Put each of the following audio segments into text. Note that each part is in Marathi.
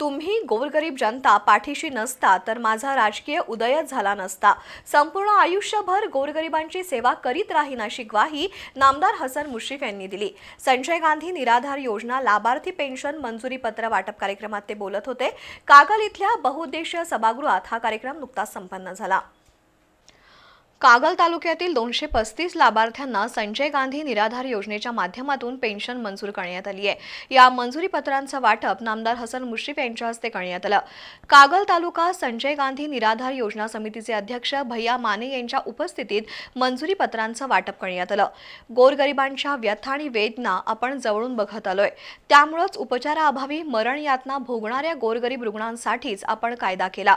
तुम्ही गोरगरीब जनता पाठीशी नसता तर माझा राजकीय उदयच झाला नसता. संपूर्ण आयुष्यभर गोरगरिबांची सेवा करीत राहीन अशी ग्वाही नामदार हसन मुश्रीफ यांनी दिली. संजय गांधी निराधार योजना लाभार्थी पेन्शन मंजुरी पत्र वाटप कार्यक्रमात ते बोलत होते. कागल इथल्या बहुउद्देशीय सभागृहात हा कार्यक्रम नुकताच संपन्न झाला. कागल तालुक्यातील दोनशे पस्तीस लाभार्थ्यांना संजय गांधी निराधार योजनेच्या माध्यमातून पेन्शन मंजूर करण्यात आली आहे. या मंजुरी पत्रांचं वाटप नामदार हसन मुश्रीफ यांच्या हस्ते करण्यात आलं. कागल तालुका संजय गांधी निराधार योजना समितीचे अध्यक्ष भैया माने यांच्या उपस्थितीत मंजुरी पत्रांचं वाटप करण्यात आलं. गोरगरिबांच्या व्यथा आणि वेदना आपण जवळून बघत आलोय. त्यामुळंच उपचाराअभावी मरण यातना भोगणाऱ्या गोरगरीब रुग्णांसाठीच आपण कायदा केला.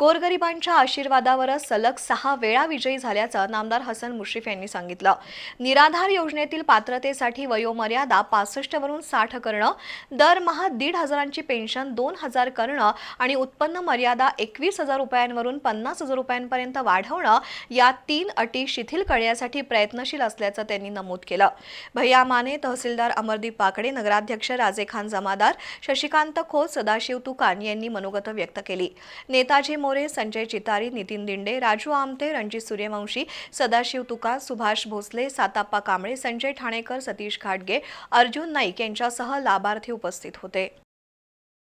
गोरगरिबांच्या आशीर्वादावरच सलग सहा वेळा विजयी झाल्याचं नामदार हसन मुश्रीफ यांनी सांगितलं. निराधार योजनेतील पात्रतेसाठी वयोमर्यादा पासष्ट वरून साठ करणं दरमहा दीड हजारांची पेन्शन दोन हजार करणं आणि उत्पन्न मर्यादा एकवीस हजार रुपयांवरून पन्नास हजार रुपयांपर्यंत वाढवणं या तीन अटी शिथिल करण्यासाठी प्रयत्नशील असल्याचं त्यांनी नमूद केलं. भैया माने तहसीलदार अमरदीप पाकडे नगराध्यक्ष राजे खान जमादार शशिकांत खोत सदाशिव तुकान यांनी मनोगत व्यक्त केली. नेताजी मोरे संजय चितारी नितीन दिंडे राजू आमते रणजित सूर्यवंशी सदाशिव तुका सुभाष भोसले साताप्पा कांबळे संजय ठाणेकर सतीश घाटगे अर्जुन नाईक यांच्यासह लाभार्थी उपस्थित होते.